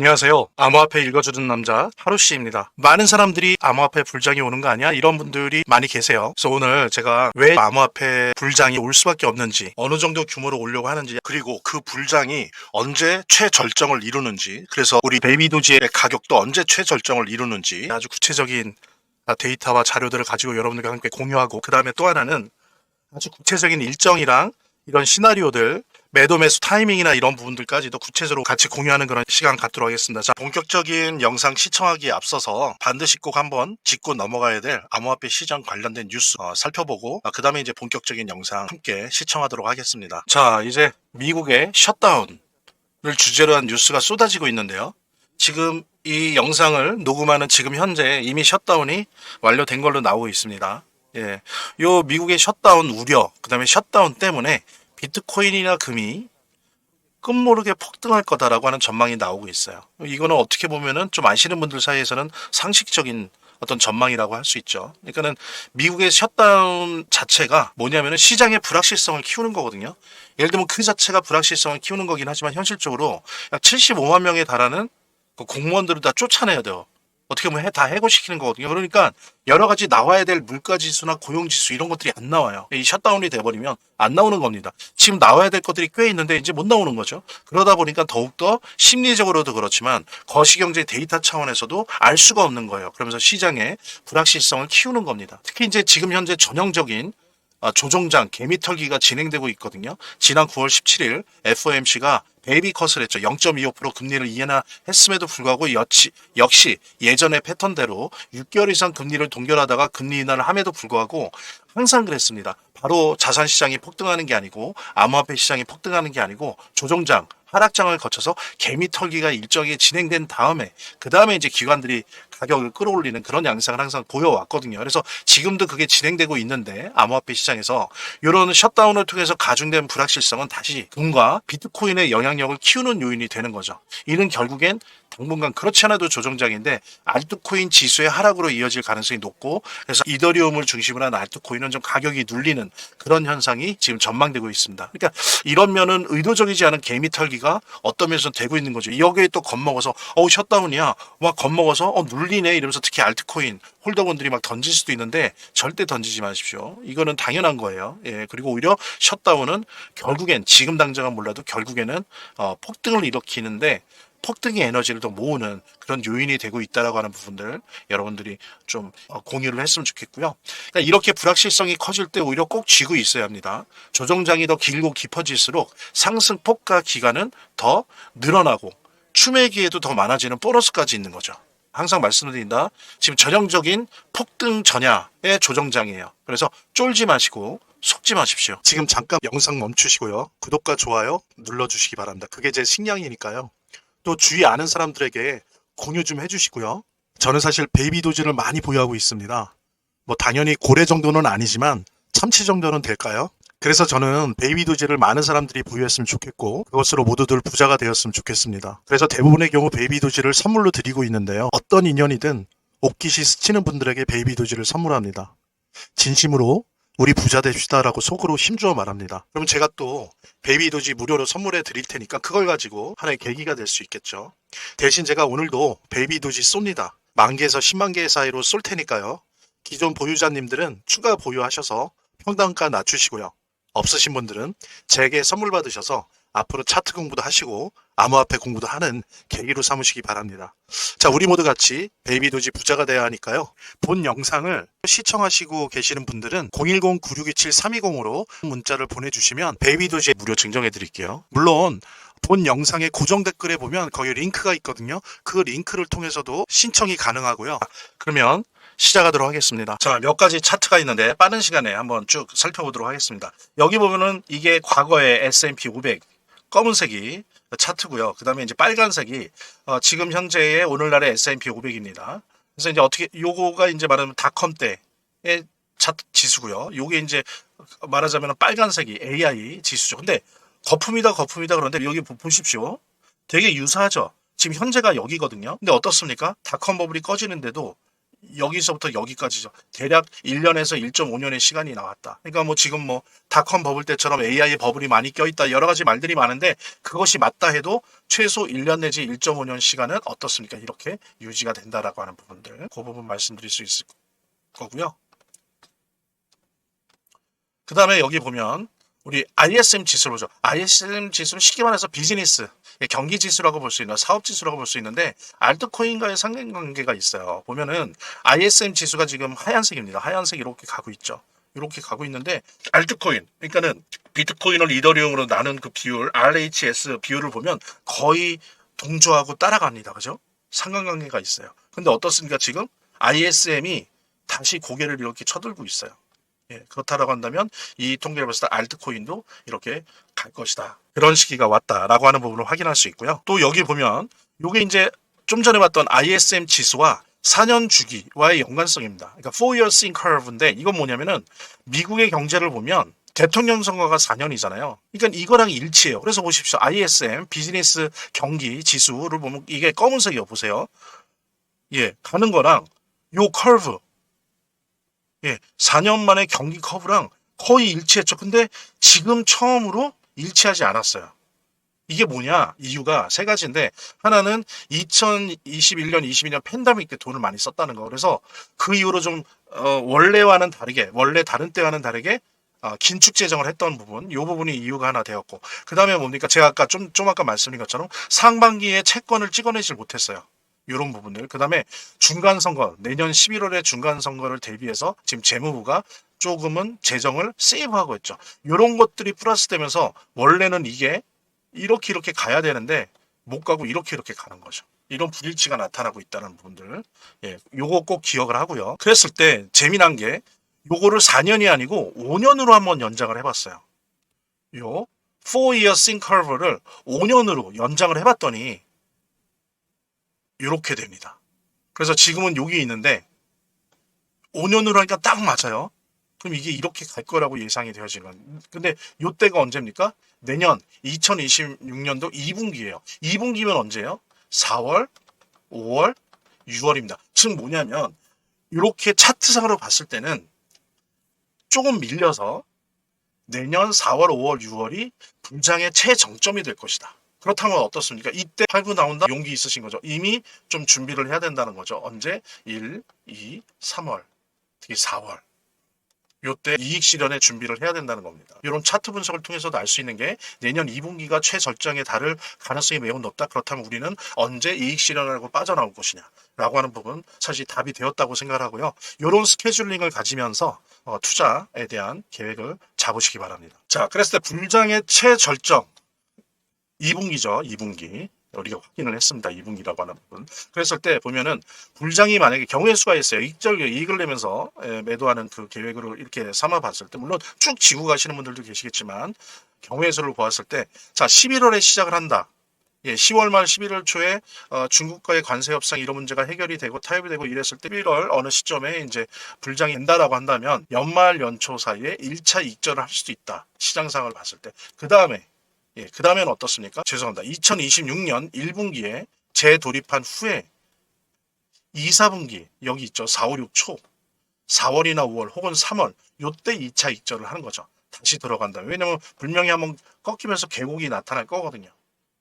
안녕하세요. 암호화폐 읽어주는 남자 하루씨입니다. 많은 사람들이 암호화폐 불장이 오는 거 아니야? 이런 분들이 많이 계세요. 그래서 오늘 제가 왜 암호화폐 불장이 올 수밖에 없는지 어느 정도 규모로 오려고 하는지 그리고 그 불장이 언제 최절정을 이루는지 그래서 우리 베이비도지의 가격도 언제 최절정을 이루는지 아주 구체적인 데이터와 자료들을 가지고 여러분들과 함께 공유하고 그 다음에 또 하나는 아주 구체적인 일정이랑 이런 시나리오들 매도 매수 타이밍이나 이런 부분들까지도 구체적으로 같이 공유하는 그런 시간 갖도록 하겠습니다. 자, 본격적인 영상 시청하기에 앞서서 반드시 꼭 한번 짚고 넘어가야 될 암호화폐 시장 관련된 뉴스 어, 살펴보고 그 다음에 이제 본격적인 영상 함께 시청하도록 하겠습니다. 자, 이제 미국의 셧다운을 주제로 한 뉴스가 쏟아지고 있는데요. 지금 이 영상을 녹음하는 지금 현재 이미 셧다운이 완료된 걸로 나오고 있습니다. 예. 요 미국의 셧다운 우려, 그 다음에 셧다운 때문에 비트코인이나 금이 끝모르게 폭등할 거다라고 하는 전망이 나오고 있어요. 이거는 어떻게 보면은 좀 아시는 분들 사이에서는 상식적인 어떤 전망이라고 할 수 있죠. 그러니까는 미국의 셧다운 자체가 뭐냐면은 시장의 불확실성을 키우는 거거든요. 예를 들면 그 자체가 불확실성을 키우는 거긴 하지만 현실적으로 약 75만 명에 달하는 그 공무원들을 다 쫓아내야 돼요. 어떻게 보면 해- 다 해고시키는 거거든요. 그러니까 여러 가지 나와야 될 물가 지수나 고용 지수 이런 것들이 안 나와요. 이 셧다운이 돼버리면 안 나오는 겁니다. 지금 나와야 될 것들이 꽤 있는데 이제 못 나오는 거죠. 그러다 보니까 더욱더 심리적으로도 그렇지만 거시경제 데이터 차원에서도 알 수가 없는 거예요. 그러면서 시장의 불확실성을 키우는 겁니다. 특히 이제 지금 현재 전형적인 아, 조종장 개미털기가 진행되고 있거든요. 지난 9월 17일 FOMC가 베이비 컷을 했죠. 0.25% 금리를 인하했음에도 불구하고 여치, 역시 예전의 패턴대로 6개월 이상 금리를 동결하다가 금리 인하를 함에도 불구하고 항상 그랬습니다. 바로 자산 시장이 폭등하는 게 아니고 암호화폐 시장이 폭등하는 게 아니고 조종장 하락장을 거쳐서 개미 털기가 일정이 진행된 다음에 그 다음에 이제 기관들이 가격을 끌어올리는 그런 양상을 항상 보여왔거든요. 그래서 지금도 그게 진행되고 있는데 암호화폐 시장에서 이런 셧다운을 통해서 가중된 불확실성은 다시 금과 비트코인의 영향력을 키우는 요인이 되는 거죠. 이는 결국엔 당분간 그렇지 않아도 조정장인데 알트코인 지수의 하락으로 이어질 가능성이 높고 그래서 이더리움을 중심으로 한 알트코인은 좀 가격이 눌리는 그런 현상이 지금 전망되고 있습니다. 그러니까 이런 면은 의도적이지 않은 개미 털기가 어떤 면에서 되고 있는 거죠. 여기에 또 겁먹어서 어우 셧다운이야 막 겁먹어서 어 눌리네 이러면서 특히 알트코인 홀더분들이 막 던질 수도 있는데 절대 던지지 마십시오. 이거는 당연한 거예요. 예 그리고 오히려 셧다운은 결국엔 지금 당장은 몰라도 결국에는 어, 폭등을 일으키는데 폭등의 에너지를 더 모으는 그런 요인이 되고 있다라고 하는 부분들 여러분들이 좀 어, 공유를 했으면 좋겠고요. 그러니까 이렇게 불확실성이 커질 때 오히려 꼭 쥐고 있어야 합니다. 조정장이 더 길고 깊어질수록 상승 폭과 기간은 더 늘어나고 추매 기에도 더 많아지는 보너스까지 있는 거죠. 항상 말씀드린다. 지금 전형적인 폭등 전야의 조정장이에요. 그래서 쫄지 마시고 속지 마십시오. 지금 잠깐 영상 멈추시고요. 구독과 좋아요 눌러주시기 바랍니다. 그게 제 식량이니까요. 또 주위 아는 사람들에게 공유 좀 해주시고요. 저는 사실 베이비 도지를 많이 보유하고 있습니다. 뭐 당연히 고래 정도는 아니지만 참치 정도는 될까요? 그래서 저는 베이비 도지를 많은 사람들이 보유했으면 좋겠고 그것으로 모두들 부자가 되었으면 좋겠습니다. 그래서 대부분의 경우 베이비 도지를 선물로 드리고 있는데요. 어떤 인연이든 옥기시 스치는 분들에게 베이비 도지를 선물합니다. 진심으로 우리 부자 됩시다라고 속으로 힘주어 말합니다. 그럼 제가 또 베이비 도지 무료로 선물해 드릴 테니까 그걸 가지고 하나의 계기가 될 수 있겠죠. 대신 제가 오늘도 베이비 도지 쏩니다. 만 개에서 10만 개 사이로 쏠 테니까요. 기존 보유자님들은 추가 보유하셔서 평단가 낮추시고요. 없으신 분들은 제게 선물 받으셔서 앞으로 차트 공부도 하시고 암호화폐 공부도 하는 계기로 삼으시기 바랍니다. 자, 우리 모두 같이 베이비 도지 부자가 돼야 하니까요. 본 영상을 시청하시고 계시는 분들은 010-9627-320으로 문자를 보내주시면 베이비 도지 무료 증정해 드릴게요. 물론 본 영상의 고정 댓글에 보면 거기 링크가 있거든요. 그 링크를 통해서도 신청이 가능하고요. 그러면 시작하도록 하겠습니다. 자, 몇 가지 차트가 있는데 빠른 시간에 한번 쭉 살펴보도록 하겠습니다. 여기 보면은 이게 과거의 S&P 500 검은색이 차트고요. 그 다음에 이제 빨간색이 어, 지금 현재의 오늘날의 S&P 500입니다. 그래서 이제 어떻게 요거가 이제 말하면 닷컴 때의 차트 지수고요. 요게 이제 말하자면 빨간색이 AI 지수죠. 근데 거품이다 거품이다 그런데 여기 보- 보십시오. 되게 유사하죠. 지금 현재가 여기거든요. 근데 어떻습니까? 닷컴 버블이 꺼지는데도 여기서부터 여기까지죠. 대략 1년에서 1.5년의 시간이 나왔다. 그러니까 뭐 지금 뭐 닷컴 버블 때처럼 AI 버블이 많이 껴있다 여러 가지 말들이 많은데 그것이 맞다 해도 최소 1년 내지 1.5년 시간은 어떻습니까? 이렇게 유지가 된다라고 하는 부분들 그 부분 말씀드릴 수 있을 거고요. 그 다음에 여기 보면 우리 ISM 지수를 보죠. ISM 지수는 쉽게 말해서 비즈니스, 예, 경기 지수라고 볼 수 있는 사업 지수라고 볼 수 있는데 알트코인과의 상관관계가 있어요. 보면은 ISM 지수가 지금 하얀색입니다. 하얀색 이렇게 가고 있죠. 이렇게 가고 있는데 알트코인, 그러니까는 비트코인을 이더리움으로 나눈 그 비율, RHS 비율을 보면 거의 동조하고 따라갑니다. 그죠? 상관관계가 있어요. 근데 어떻습니까? 지금 ISM이 다시 고개를 이렇게 쳐들고 있어요. 예, 그렇다라고 한다면 이 통계를 봤을 때 알트코인도 이렇게 갈 것이다. 그런 시기가 왔다라고 하는 부분을 확인할 수 있고요. 또 여기 보면 이게 이제 좀 전에 봤던 ISM 지수와 4년 주기와의 연관성입니다. 그러니까 4-year syn curve인데 이건 뭐냐면은 미국의 경제를 보면 대통령 선거가 4년이잖아요. 그러니까 이거랑 일치해요. 그래서 보십시오. ISM 비즈니스 경기 지수를 보면 이게 검은색이요. 보세요. 예, 가는 거랑 요 커브 예, 4년 만에 경기 커브랑 거의 일치했죠. 근데 지금 처음으로 일치하지 않았어요. 이게 뭐냐? 이유가 세 가지인데 하나는 2021년, 22년 팬데믹 때 돈을 많이 썼다는 거. 그래서 그 이후로 좀 어, 원래와는 다르게, 원래 다른 때와는 다르게 어, 긴축 재정을 했던 부분, 이 부분이 이유가 하나 되었고, 그 다음에 뭡니까? 제가 아까 좀, 좀 아까 말씀드린 것처럼 상반기에 채권을 찍어내질 못했어요. 이런 부분들. 그 다음에 중간 선거, 내년 11월에 중간 선거를 대비해서 지금 재무부가 조금은 재정을 세이브하고 있죠. 이런 것들이 플러스 되면서 원래는 이게 이렇게 이렇게 가야 되는데 못 가고 이렇게 이렇게 가는 거죠. 이런 불일치가 나타나고 있다는 부분들. 예, 요거 꼭 기억을 하고요. 그랬을 때 재미난 게 요거를 4년이 아니고 5년으로 한번 연장을 해봤어요. 요 4-year syn curve를 5년으로 연장을 해봤더니 이렇게 됩니다. 그래서 지금은 여기 있는데 5년으로 하니까 딱 맞아요. 그럼 이게 이렇게 갈 거라고 예상이 되어지는. 근데 요때가 언제입니까? 내년 2026년도 2분기예요. 2분기면 언제예요? 4월, 5월, 6월입니다. 즉 뭐냐면 이렇게 차트상으로 봤을 때는 조금 밀려서 내년 4월, 5월, 6월이 분장의 최정점이 될 것이다. 그렇다면 어떻습니까? 이때 팔고 나온다 용기 있으신 거죠. 이미 좀 준비를 해야 된다는 거죠. 언제? 1, 2, 3월, 특히 4월. 요때 이익 실현에 준비를 해야 된다는 겁니다. 이런 차트 분석을 통해서도 알 수 있는 게 내년 2분기가 최절정에 달을 가능성이 매우 높다. 그렇다면 우리는 언제 이익 실현하고 빠져나올 것이냐. 라고 하는 부분 사실 답이 되었다고 생각을 하고요. 이런 스케줄링을 가지면서 어, 투자에 대한 계획을 잡으시기 바랍니다. 자, 그랬을 때 분장의 최절정 2분기죠. 2분기. 우리가 확인을 했습니다. 2분기라고 하는 부분. 그랬을 때 보면은 불장이 만약에 경우의 수가 있어요. 익절 이익을 내면서 예, 매도하는 그 계획으로 이렇게 삼아 봤을 때 물론 쭉 지고 가시는 분들도 계시겠지만 경우의 수를 보았을 때 자, 11월에 시작을 한다. 예, 10월 말 11월 초에 어, 중국과의 관세 협상 이런 문제가 해결이 되고 타협이 되고 이랬을 때 11월 어느 시점에 이제 불장이 된다라고 한다면 연말 연초 사이에 1차 익절을 할 수도 있다. 시장 상을 봤을 때. 그 다음에 예, 그 다음에는 어떻습니까? 죄송합니다. 2026년 1분기에 재돌입한 후에 2, 4분기 여기 있죠. 4, 5, 6 초. 4월이나 5월 혹은 3월 요때 2차 익절을 하는 거죠. 다시 들어간다. 왜냐면 분명히 한번 꺾이면서 계곡이 나타날 거거든요.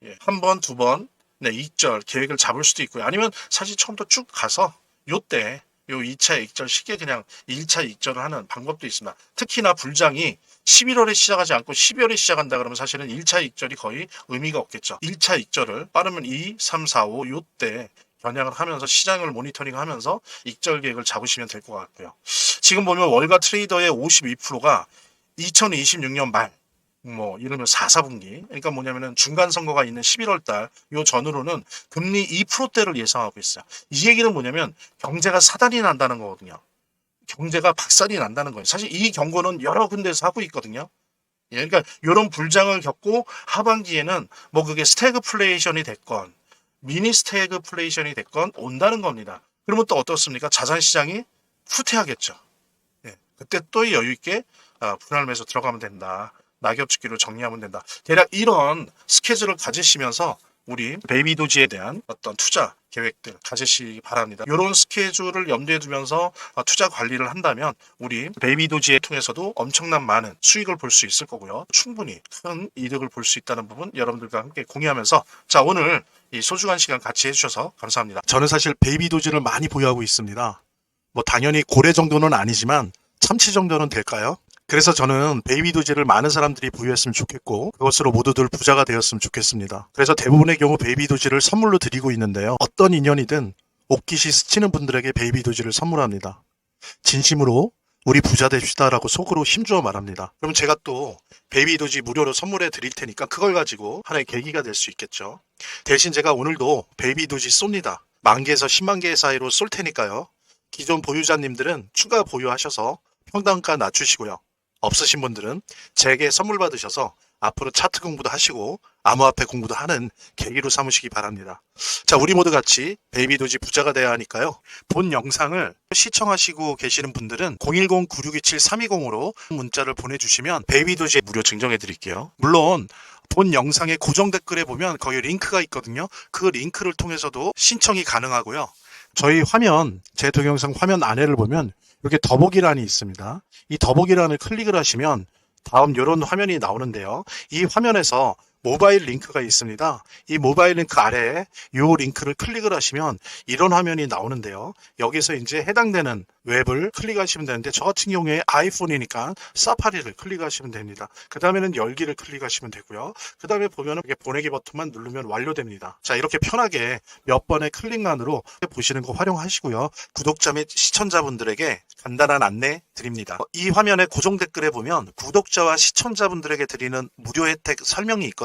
예, 한 번, 두 번, 네, 익절 계획을 잡을 수도 있고요. 아니면 사실 처음부터 쭉 가서 요때 요 2차 익절 쉽게 그냥 1차 익절을 하는 방법도 있습니다. 특히나 불장이 11월에 시작하지 않고 12월에 시작한다 그러면 사실은 1차 익절이 거의 의미가 없겠죠. 1차 익절을 빠르면 2, 3, 4, 5 요때 겨냥을 하면서 시장을 모니터링 하면서 익절 계획을 잡으시면 될 것 같고요. 지금 보면 월가 트레이더의 52%가 2026년 말, 뭐, 이러면 4, 4분기. 그러니까 뭐냐면은 중간 선거가 있는 11월 달, 요 전후로는 금리 2%대를 예상하고 있어요. 이 얘기는 뭐냐면 경제가 사단이 난다는 거거든요. 경제가 박살이 난다는 거예요. 사실 이 경고는 여러 군데에서 하고 있거든요. 예, 그러니까 이런 불장을 겪고 하반기에는 뭐 그게 스태그플레이션이 됐건 미니 스태그플레이션이 됐건 온다는 겁니다. 그러면 또 어떻습니까? 자산 시장이 후퇴하겠죠. 예, 그때 또 여유 있게 아, 분할 매수 들어가면 된다. 낙엽 죽기로 정리하면 된다. 대략 이런 스케줄을 가지시면서 우리 베이비 도지에 대한 어떤 투자 계획들 가지시기 바랍니다. 이런 스케줄을 염두에 두면서 어, 투자 관리를 한다면 우리 베이비도지에 통해서도 엄청난 많은 수익을 볼 수 있을 거고요. 충분히 큰 이득을 볼 수 있다는 부분 여러분들과 함께 공유하면서 자 오늘 이 소중한 시간 같이 해주셔서 감사합니다. 저는 사실 베이비도지를 많이 보유하고 있습니다. 뭐 당연히 고래 정도는 아니지만 참치 정도는 될까요? 그래서 저는 베이비 도지를 많은 사람들이 보유했으면 좋겠고 그것으로 모두들 부자가 되었으면 좋겠습니다. 그래서 대부분의 경우 베이비 도지를 선물로 드리고 있는데요. 어떤 인연이든 옥깃이 스치는 분들에게 베이비 도지를 선물합니다. 진심으로 우리 부자 됩시다라고 속으로 힘주어 말합니다. 그럼 제가 또 베이비 도지 무료로 선물해 드릴 테니까 그걸 가지고 하나의 계기가 될 수 있겠죠. 대신 제가 오늘도 베이비 도지 쏩니다. 만 개에서 10만 개 사이로 쏠 테니까요. 기존 보유자님들은 추가 보유하셔서 평단가 낮추시고요. 없으신 분들은 제게 선물 받으셔서 앞으로 차트 공부도 하시고 암호화폐 공부도 하는 계기로 삼으시기 바랍니다. 자, 우리 모두 같이 베이비도지 부자가 돼야 하니까요. 본 영상을 시청하시고 계시는 분들은 010-9627-320으로 문자를 보내주시면 베이비도지 무료 증정해 드릴게요. 물론 본 영상의 고정 댓글에 보면 거기 링크가 있거든요. 그 링크를 통해서도 신청이 가능하고요. 저희 화면, 제 동영상 화면 안에를 보면 이렇게 더보기란이 있습니다. 이 더보기란을 클릭을 하시면 다음 이런 화면이 나오는데요. 이 화면에서 모바일 링크가 있습니다. 이 모바일 링크 아래에 이 링크를 클릭을 하시면 이런 화면이 나오는데요. 여기서 이제 해당되는 웹을 클릭하시면 되는데 저 같은 경우에 아이폰이니까 사파리를 클릭하시면 됩니다. 그 다음에는 열기를 클릭하시면 되고요. 그 다음에 보면은 이렇게 보내기 버튼만 누르면 완료됩니다. 자 이렇게 편하게 몇 번의 클릭만으로 보시는 거 활용하시고요. 구독자 및 시청자분들에게 간단한 안내 드립니다. 이 화면에 고정 댓글에 보면 구독자와 시청자분들에게 드리는 무료 혜택 설명이